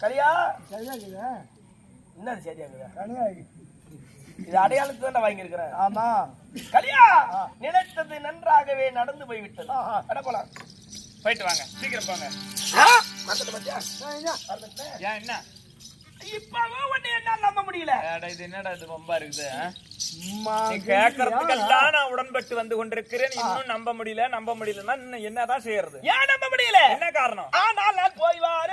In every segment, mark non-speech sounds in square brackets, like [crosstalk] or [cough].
கலியா? சரியா தனியா இருக்கு. இது அடையாளத்துக்கு தான் வாங்கியிருக்கிறேன் ஆமா. கலியா நினைத்தது நன்றாகவே நடந்து போய்விட்டது. ஆஹா. அட போலாம். போயிட்டு வாங்க. சீக்கிரம் போங்க? சரியா? ஏன் என்ன? இப்பவே உன்னை என்னால நம்ப முடியல. அட, இது என்னடா இது ரொம்ப இருக்குது கேட்கறதுக்கெல்லாம் நான் உடன்பட்டு வந்து கொண்டிருக்கிறேன். இன்னும் நம்ப முடியல நம்ப முடியலன்னா இன்னும் என்னதான் செய்யறது? ஏன் நம்ப முடியல? என்ன காரணம்? ஆனால் நான் போய் வாரே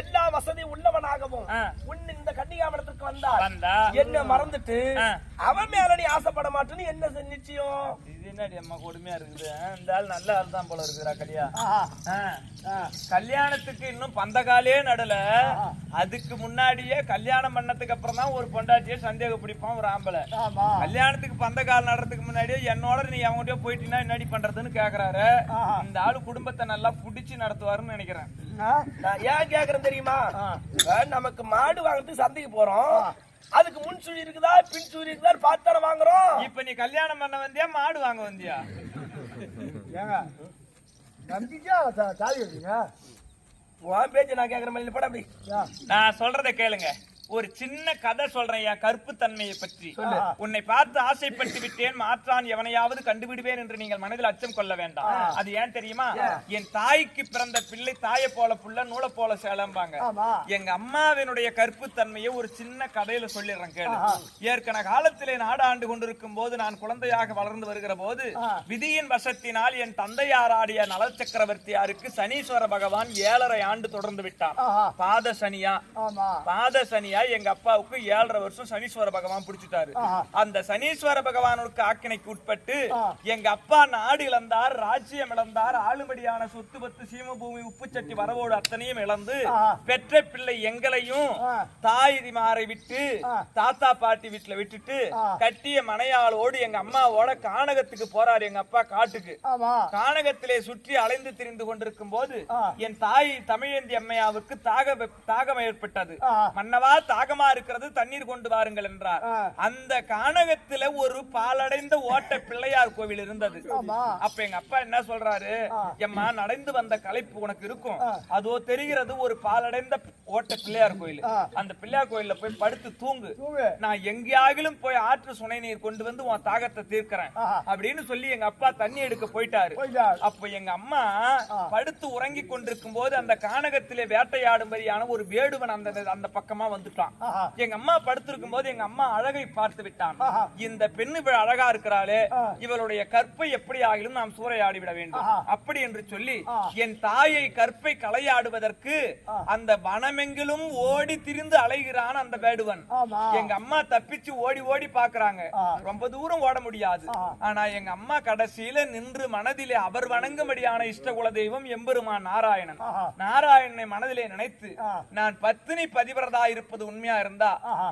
எல்லா வசதி உள்ளவனாகவும். உன் இந்த கன்னியாகுமரத்துக்கு வந்தார் வந்தா என்ன மறந்துட்டு. அவன் மேல நீ ஆசைப்பட மாட்டேன்னு என்ன நிச்சயம் என்னடி அம்மா கொடுமையா இருக்குது? இந்த ஆள் நல்ல ஆள் தான் போல இருக்குதுடா கல்யா. கல்யாணத்துக்கு இன்னும் பந்தகாலே நடல. அதுக்கு முன்னாடியே கல்யாணம் பண்ணதுக்கு அப்புறம் தான் ஒரு பொண்டாட்டியே சந்தேகம் பிடிப்பான் ஒரு ஆம்பளை. ஆமா. கல்யாணத்துக்கு பந்தகால் நடுறதுக்கு முன்னாடியே என்னோட நீ அவங்ககிட்ட போயிட்டீங்கன்னா என்னடி பண்றதுன்னு கேக்குறாரு. இந்த ஆளு குடும்பத்தை நல்லா புடிச்சு நடத்துவாருன்னு நினைக்கிறேன். ஏன் கேக்குறேன் தெரியுமா? நமக்கு மாடு வாங்குறதுக்கு சந்தைக்கு போறோம். அதுக்கு முன் சுழி இருக்குதா பின் சுழி இருக்குதா பார்த்தான வாங்குறோம் இப்ப நீ கல்யாணம் பண்ண வந்தியா மாடு வாங்க வந்தியா ஏங்க நம்பிக்கையா தாலி கட்டுறீங்க? உன் பேச்சு நான் கேக்குற மாதிரி படம் அப்படி? நான் சொல்றதை கேளுங்க ஒரு சின்ன கதை சொல்றேன் என் கற்பு தன்மையை பற்றி. உன்னை பார்த்து ஆசைப்பட்டு விட்டேன் மாற்றான் எவனையாவது கண்டுவிடுவேன் என்று நீங்கள் மனதில் அச்சம் கொள்ள வேண்டாம். அது ஏன் தெரியுமா? என் தாய்க்கு பிறந்த பிள்ளை தாயை போல புள்ள நூலை போல சேலம்பாங்க. எங்க அம்மாவினுடைய கற்பு தன்மையை ஒரு சின்ன கதையில சொல்லிடுறேன் கேளு. ஏற்கனவே காலத்திலே நாடாண்டு கொண்டிருக்கும் போது நான் குழந்தையாக வளர்ந்து வருகிற போது விதியின் வசத்தினால் என் தந்தையாராடிய நல சக்கரவர்த்தியாருக்கு சனீஸ்வர பகவான் ஏழரை ஆண்டு தொடர்ந்து விட்டார். பாத சனியா. பாத சனியா எங்க அப்பாவுக்கு ஏழரை வருஷம் சனீஸ்வர பகவான் பிடிச்சிட்டாரு. அந்த சனீஸ்வர பகவானுக்கு ஆக்கினைக்கு உட்பட்டு. எங்க அப்பா நாடு இழந்தார் ராஜ்யம் இழந்தார் ஆளுமடியான சொத்து பத்து சீமபூமி உப்பு சட்டி வரவோடு அத்தனையும் இழந்து. பெற்ற பிள்ளை எங்களையும் ஆ. தாய்மாரை விட்டு. தாத்தா பாட்டி வீட்டுல விட்டுட்டு. கட்டிய மனையாளோடு எங்க அம்மாவோட கானகத்துக்கு போறாரு எங்க அப்பா காட்டுக்கு. கானகத்திலே சுற்றி அலைந்து திரிந்து கொண்டிருக்கும் போது. என் தாய் தமிழேந்தி அம்மையாவுக்கு தாக தாகம் ஏற்பட்டது. மன்னவா தாகமா இருக்கிறது தண்ணீர் கொண்டு வாருங்கள் என்றார். அந்த கானகத்துல ஒரு பாலடைந்த ஓட்ட பிள்ளையார் கோவில் இருந்தது. அப்ப எங்க அப்பா என்ன சொல்றாரு. எம்மா நடந்து வந்த களைப்பு உனக்கு இருக்கும் அதோ தெரிகிறது ஒரு பாலடைந்த ஓட்ட பிள்ளையார் கோயில். அந்த பிள்ளையார் கோயில்ல போய் படுத்து தூங்கு. நான் எங்கேயாகிலும் போய் ஆற்று சுனை நீர் கொண்டு வந்து உன் தாகத்தை தீர்க்கிறேன். அப்படின்னு சொல்லி எங்க அப்பா தண்ணி எடுக்க போயிட்டாரு. அப்ப எங்க அம்மா படுத்து உறங்கிக் கொண்டிருக்கும் போது அந்த கானகத்திலே வேட்டையாடும்படியான ஒரு வேடுவன் அந்த அந்த பக்கமா வந்துட்டான் ஆஹா. எங்க அம்மா படுத்திருக்கும் போது எங்க அம்மா அழகை பார்த்து விட்டான். இந்த பெண்ணு இவ்வளவு அழகா இருக்கிறாளே. இவளுடைய கற்பை எப்படி ஆகிலும் நாம் சூறையாடி விட வேண்டும். அப்படி என்று சொல்லி. என் தாயை கற்பை களையாடுவதற்கு. அந்த வனமெங்கிலும் ஓடி திரிந்து அலைகிறான் அந்த வேடுவன். எங்க அம்மா தப்பிச்சு ஓடி ஓடி பாக்குறாங்க. ரொம்ப தூரம் ஓட முடியாது. ஆனா எங்க அம்மா கடைசியில நின்று மனதிலே அவர் வணங்கும்படியான இஷ்டகுல தெய்வம் எம்பெருமான் நாராயணன். நாராயணனை மனதிலே நினைத்து. நான் பத்தினி பதிவிரதா இருப்பது உண்மையா இருந்தா.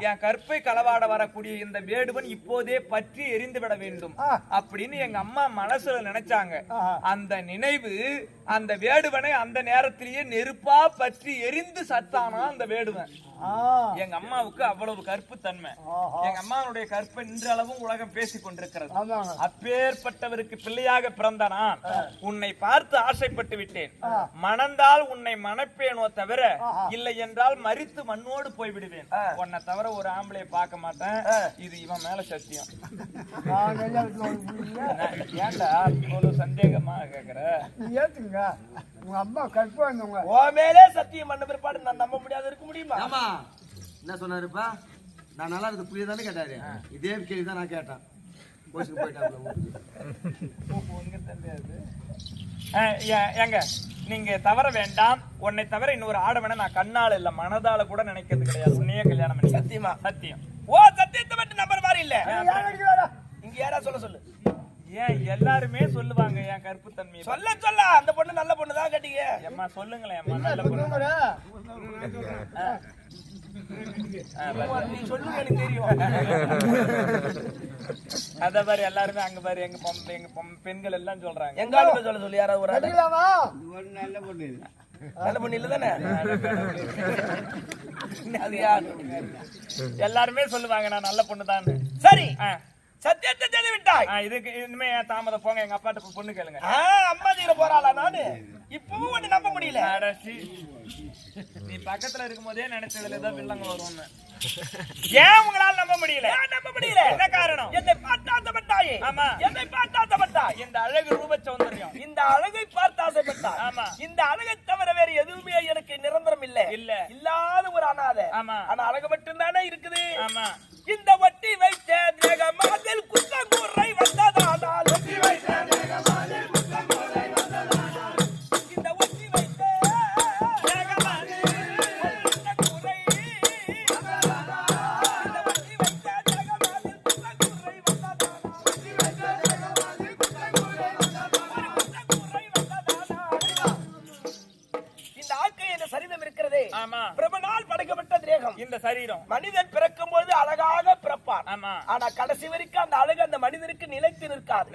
என் கற்பை களவாட வரக்கூடிய இந்த வேடுவன் இப்போதே பற்றி எரிந்து விட வேண்டும். அப்படின்னு எங்க அம்மா மனசுல நினைச்சாங்க. அந்த நினைவு அந்த வேடுவனை அந்த நேரத்திலேயே நெருப்பா பற்றி எரிந்து சத்தானா அந்த வேடுவன். எங்க அம்மாவுக்கு அவ்வளவு கற்பு தன்மை. எங்க அம்மாவுடைய கற்பை இன்றளவும் உலகம் பேசிக் கொண்டிருக்கிறது. அப்பேற்பட்டவருக்கு பிள்ளையாக பிறந்த நான் உன்னை பார்த்து ஆசைப்பட்டு விட்டேன். மணந்தால் உன்னை மணப்பேனோ தவிர. இல்லை என்றால் மரித்து மண்ணோடு போய் விடுவேன். உன்னை தவிர ஒரு ஆம்பளை பார்க்க மாட்டேன். இது இவன் மேல சத்தியம். ஏன்டா இவ்வளவு சந்தேகமா கேக்குற? நீ ஏத்துங்க. உங்க அம்மா கற்பு வந்தவங்க உன் மேலே சத்தியம் பண்ண பிற்பாடு நான் நம்ப முடியாது இருக்க முடியுமா? ஆமா என்ன சொன்னாருப்பா? நான் நல்லா இருக்கு புரிய தானே கேட்டாரு. இதே கேள்வி தான் நான் கேட்டேன். கோச்சுக்கு போயிட்டாப்ல நீங்க தவற வேண்டாம். உன்னை தவிர இன்னொரு ஆடவனை நான் கண்ணால இல்ல மனதால கூட நினைக்கிறது கிடையாது. உன்னையே கல்யாணம் பண்ணி சத்தியமா? சத்தியம். ஓ சத்தியத்தை மட்டும் நம்பர் மாதிரி இல்ல? இங்க யாரா சொல்ல சொல்லு? ஏன் எல்லாருமே சொல்லுவாங்க என் கருப்பு தன்மை சொல்ல சொல்ல. அந்த பொண்ணு நல்ல பொண்ணு தான் கட்டிங்க அம்மா சொல்லுங்களேன் அம்மா நல்ல பொண்ணு. தூங்குற? நீ சொல்லுங்க எனக்கு தெரியும். [laughs] அத பாரு எல்லாருமே அங்க பாரு எங்க பொம்- எங்க பொம்- பெண்கள் எல்லாம் சொல்றாங்க. எங்க ஆளுமே சொல்ல சொல்லு யாராவது ஒரு ஆளு. அடிக்கலாமா? நல்ல பொண்ணு இல்ல தானே [laughs] அது யாரு? எல்லாருமே சொல்லுவாங்க நான் நல்ல பொண்ணு சரி. சத்தியத்தை செய்து விட்டாய் இதுக்கு இனிமே ஏன் தாமதம் போங்க எங்க அப்பாட்ட பொண்ணு கேளுங்க. அம்மா தீர போறாளா நானு? இப்பவும் ஒண்ணு நம்ப முடியல. நீ பக்கத்துல இருக்கும் போதே நினைச்சதுல ஏதோ வில்லங்க வரும்னு. ஏன் உங்களால நம்ப முடியல? ஏன் நம்ப முடியல? என்ன காரணம்? என்னை பார்த்தாசப்பட்டாயே ஆமா. என்னை பார்த்தாசப்பட்டாய் இந்த அழகு ரூப சௌந்தரியம் இந்த அழகை பார்த்து ஆசைப்பட்டாய் ஆமா. இந்த அழகை தவிர வேற எதுவுமே எனக்கு நிரந்தரம் இல்ல. இல்ல. இல்லாத ஒரு அனாதை. ஆமா. ஆனா அழகு மட்டும்தானே இருக்குது? ஆமா. இந்த வட்டி வைத்த தேகமாதில் குற்றங்குறை வந்ததானால்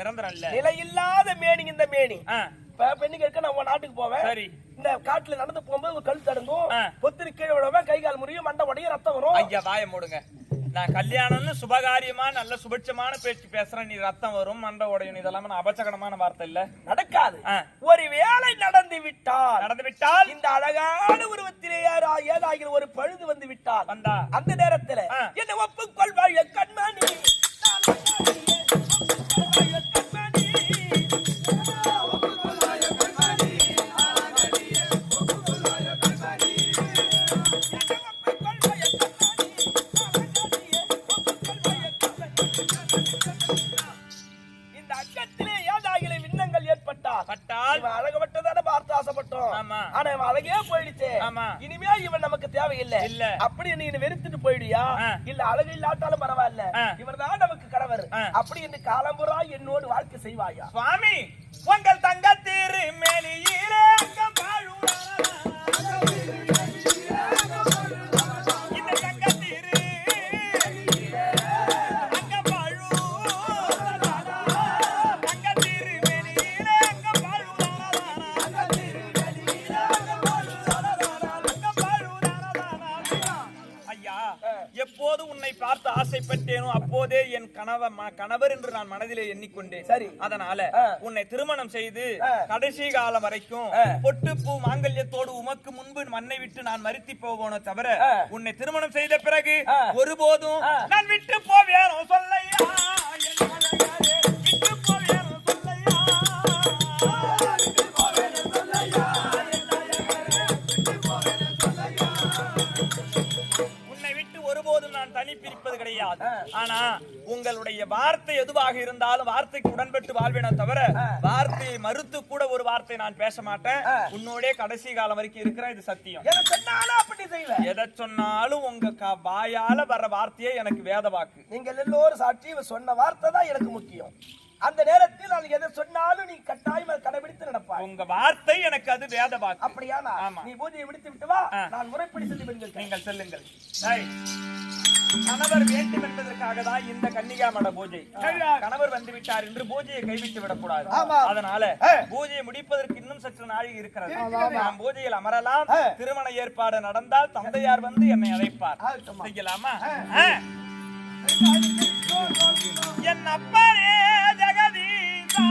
நிரந்தரம் இல்ல நிலையில்லாத மேனி இந்த மேனி பெண்ணுக்கு இருக்க நான் உன் நாட்டுக்கு போவேன்? சரி. இந்த காட்டுல நடந்து போகும்போது ஒரு கல் தடுங்கும். பொத்திரி கீழே விழுவேன் கை கால் முறியும் மண்டை உடையும் ரத்தம் வரும். ஐயா வாய மூடுங்க. நான் கல்யாணம்னு சுபகாரியமா நல்ல சுபட்சமான பேச்சு பேசுறேன். நீ ரத்தம் வரும் மண்டை உடையும். இதெல்லாம் நான் அபச்சகனமான வார்த்தை இல்ல. நடக்காது. ஒரு வேலை நடந்து விட்டால் நடந்து விட்டால்? இந்த அழகான உருவத்திலே ஏதாகிற ஒரு பழுது வந்து விட்டால் வந்தா. அந்த நேரத்துல. என்ன ஒப்புக்கொள்வாய் கண்மணி. அப்படி என்று காலம்புறா என்னோடு வாழ்க்கை செய்வாயா? சுவாமி உங்கள் தங்க திரு மேலியிலே கணவ கணவர் என்று நான் மனதிலே எண்ணிக்கொண்டேன் சரி. அதனால. உன்னை திருமணம் செய்து. கடைசி காலம் வரைக்கும். பொட்டு பூ மாங்கல்யத்தோடு உமக்கு முன்பு மண்ணை விட்டு நான் மறுத்தி போவோனோ தவிர. உன்னை திருமணம் செய்த பிறகு. ஒருபோதும். நான் விட்டு போவேனோ சொல்லையா ஆனா உங்களுடைய வார்த்தை எதுவாக இருந்தாலும் வார்த்தைக்கு உடன்பட்டு வாழ்வேனே தவிர வார்த்தையை மறுத்து கூட ஒரு வார்த்தை நான் பேச மாட்டேன். உன்னோடே கடைசி காலம் வரைக்கும் இருக்கிறேன் இது சத்தியம். சொன்னாலும் அப்படி செய்வேன் எதை சொன்னாலும் உங்க வாயால வர்ற வார்த்தையே எனக்கு வேத வாக்கு. நீங்கள் எல்லோரும் சாட்சி சொன்ன வார்த்தை தான் எனக்கு முக்கியம். அந்த நேரத்தில் நான் எதை சொன்னாலும் நீ கட்டாயம் அதை கடைபிடித்து நடப்பாய். உங்க வார்த்தை எனக்கு அது வேத வாக்கு. அப்படியானா. நீ பூஜையை விடுத்து விட்டு வா. நான் முறைப்படி சென்று நீங்கள் செல்லுங்கள். கணவர் வேண்டும் என்பதற்காக தான் இந்த கன்னிகா மட பூஜை கணவர் வந்து விட்டார் என்று பூஜையை கைவிட்டு விடக்கூடாது. அதனால. பூஜையை முடிப்பதற்கு இன்னும் சற்று நாழி இருக்கிறது நாம் பூஜையில் அமரலாம். திருமண ஏற்பாடு நடந்தால் தந்தையார் வந்து என்னை அழைப்பார். செய்யலாமா. என் அப்பனே ஜெகதீசா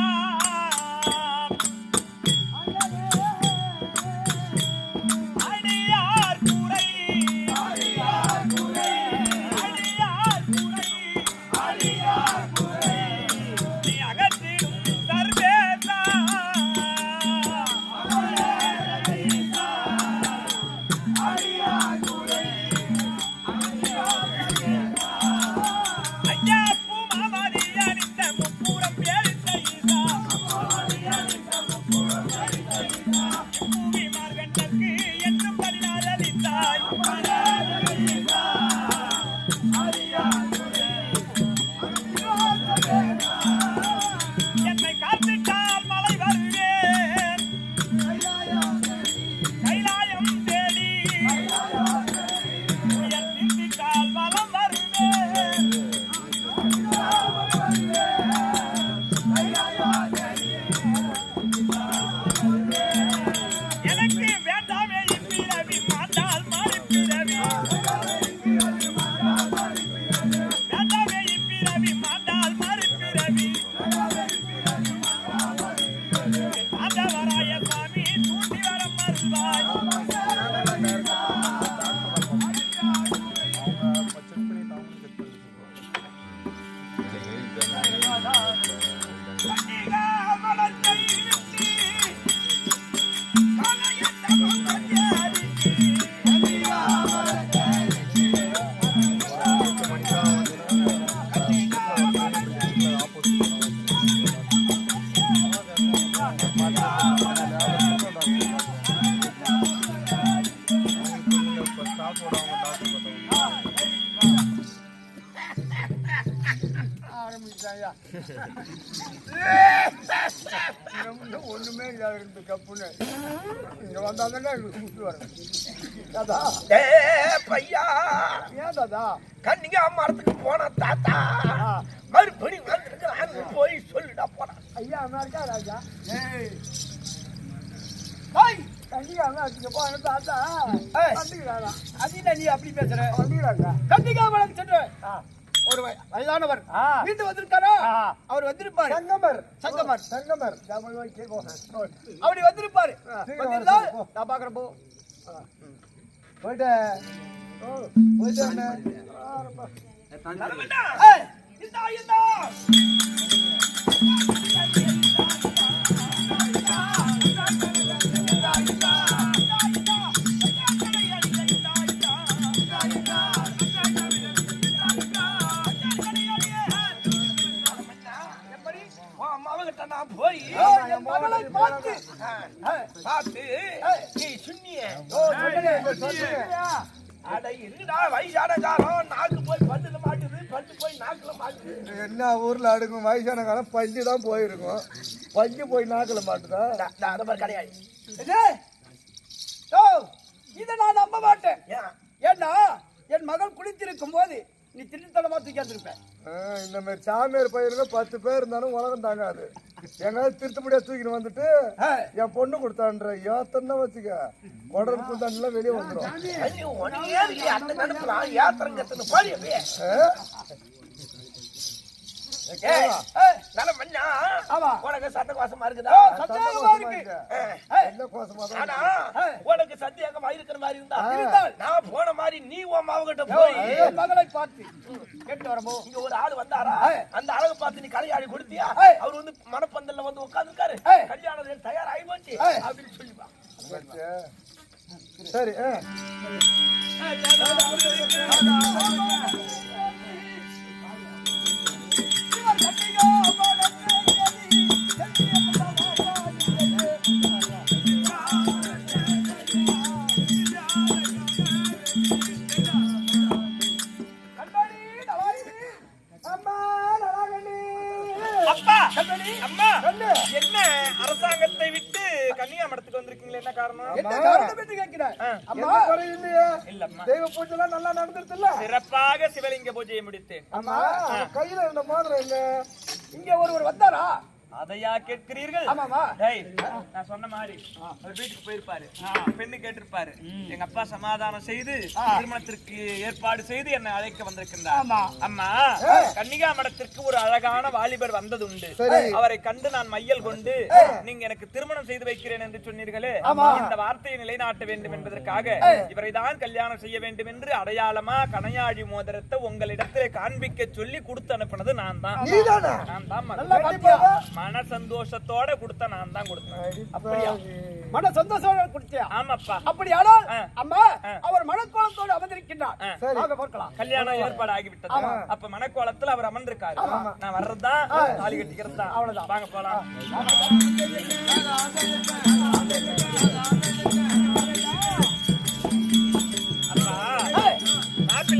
வந்தாங்கன்னா கூப்பிட்டு வரேன் தாதா ஏ பையா. ஏன் தாதா கன்னிகா மரத்துக்கு போன தாத்தா. மறுபடி வந்திருக்கிறான்னு போய் சொல்லிடா போறான் ஐயா அண்ணா இருக்கா ராஜா? ஹாய் ஏய். அதின நீ அப்படி பேசுற? வந்துக்கிறாங்க கன்னிகா மரம் சென்று. ஒரு வய- வயதானவர். வீட்டு வந்திருக்காரா. அவர் வந்திருப்பாரு. சங்கமர் சங்கமர். சங்கமர் அப்படி வந்திருப்பாரு. நான் பாக்குறேன் போ. போயிட்டு. ஓ போயிட்டு மகளை பார்த்து. பார்த்து. நீ சுண்ணிய. அட இருடா வயசான காலம் நாக்கு போய் பல்லுல மாட்டுது பல்லு போய் நாக்குல மாட்டுது. என்ன ஊர்ல அடுக்கும் வயசான காலம் பஞ்சு தான் போயிருக்கும். பஞ்சு போய் நாக்கில் மாட்டுதா? அந்த மாதிரி கிடையாது. இது நான் நம்ப மாட்டேன். ஏன்னா என் மகள் குளித்திருக்கும் போது நீ திருத்தலமா தூக்கி வந்திருப்பேன் இந்த மாதிரி சாமியார் பையனுங்க பத்து பேர் இருந்தாலும் உலகம் தாங்காது. எங்காவது திருத்தப்படியா தூக்கிட்டு வந்துட்டு என் பொண்ணு கொடுத்தான்ற ஏத்தன்னா வச்சுக்க. உடல் குந்தாண்டிலாம் வெளியே வந்துடும் அந்த நினைப்புலாம் ஏத்திரங்கத்துன்னு பாடி அப்படியே ஏய், ஏய், நல்ல மண்ணா. உனக்கு சந்தோஷமா இருக்குதா சந்தோஷமா இருக்கு. என்ன கோசமா தான் ஆனா உனக்கு சந்தேகமா இருக்கிற மாதிரி இருந்தா நான் போன மாதிரி நீ உன் மாவகிட்ட போய் மகளை பார்த்து கேட்டு வரமோ இங்க ஒரு ஆள் வந்தாரா அந்த அழகு பார்த்து நீ கலையாடி கொடுத்தியா அவர் வந்து மனப்பந்தல்ல வந்து உட்கார்ந்துருக்காரு கல்யாணம் தயாராகி போச்சு அப்படின்னு சொல்லிப்பா. சரி என்ன அரசாங்கத்தை விட்டு கன்னியாமடத்துக்கு வந்திருக்கீங்களே? என்ன காரணம்? என்ன எந்த குறை இல்லையே இல்லம்மா. தெய்வ பூஜைலாம் நல்லா நடந்துருச்சுல்ல சிறப்பாக சிவலிங்க பூஜையை முடித்தேன். ஆமா கையில இருந்த மோதிரம் இல்ல இங்க ஒருவர் வந்தாரா? அதையா கேட்கிறீர்கள்? நான் சொன்ன மாதிரி அவர் வீட்டுக்கு போயிருப்பாரு. பெண்ணு கேட்டிருப்பாரு. எங்க அப்பா சமாதானம் செய்து திருமணத்திற்கு ஏற்பாடு செய்து என்னை அழைக்க வந்திருக்கின்றார். அம்மா கன்னிகா மடத்திற்கு ஒரு அழகான வாலிபர் வந்தது உண்டு அவரை கண்டு நான் மையல் கொண்டு நீங்க எனக்கு திருமணம் செய்து வைக்கிறேன் என்று சொன்னீர்களே இந்த வார்த்தையை நிலைநாட்ட வேண்டும் என்பதற்காக இவரை தான் கல்யாணம் செய்ய வேண்டும் என்று அடையாளமா கனையாழி மோதிரத்தை உங்களிடத்திலே காண்பிக்க சொல்லி கொடுத்து அனுப்பினது நான் தான்? நான் தான்? மன சந்தோஷத்தோட கொடுத்த நான் தான் கொடுத்தேன். அப்படியா? மன சந்தோஷம் கொடுத்தியா? ஆமாப்பா. அப்படியானால் ஆ. அம்மா அவர் மனக்கோலத்தோடு அமர்ந்திருக்கின்றார். வாங்க பார்க்கலாம். கல்யாணம் ஏற்பாடு ஆகிவிட்டது அப்ப மனக்கோலத்துல அவர் அமர்ந்திருக்காரு. நான் வர்றதுதான் தாலி கட்டிக்கிறது தான். அவ்வளவுதான். வாங்க போலாம்.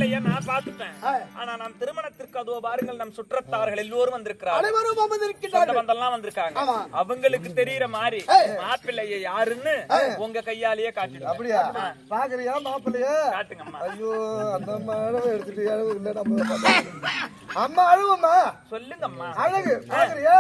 மாப்பிள்ளைய நான் பார்த்துட்டேன் ஆனா நான் திருமணத்திற்கு அதோ பாருங்கள் நம் சுற்றத்தார்கள் எல்லோரும் அனைவரும் வந்திருக்காங்க. அவங்களுக்கு தெரியற மாதிரி மாப்பிள்ளைய யாருன்னு உங்க கையாலேயே காட்டிடுங்க. அப்படியா? பாக்குறியா மாப்பிள்ளைய? காட்டுங்க அம்மா ஐயோ அந்த அம்மா எடுத்துட்டு அழகு இல்ல நம்ம அம்மா அழுவுமா சொல்லுங்கம்மா. அழகு பாக்குறியா?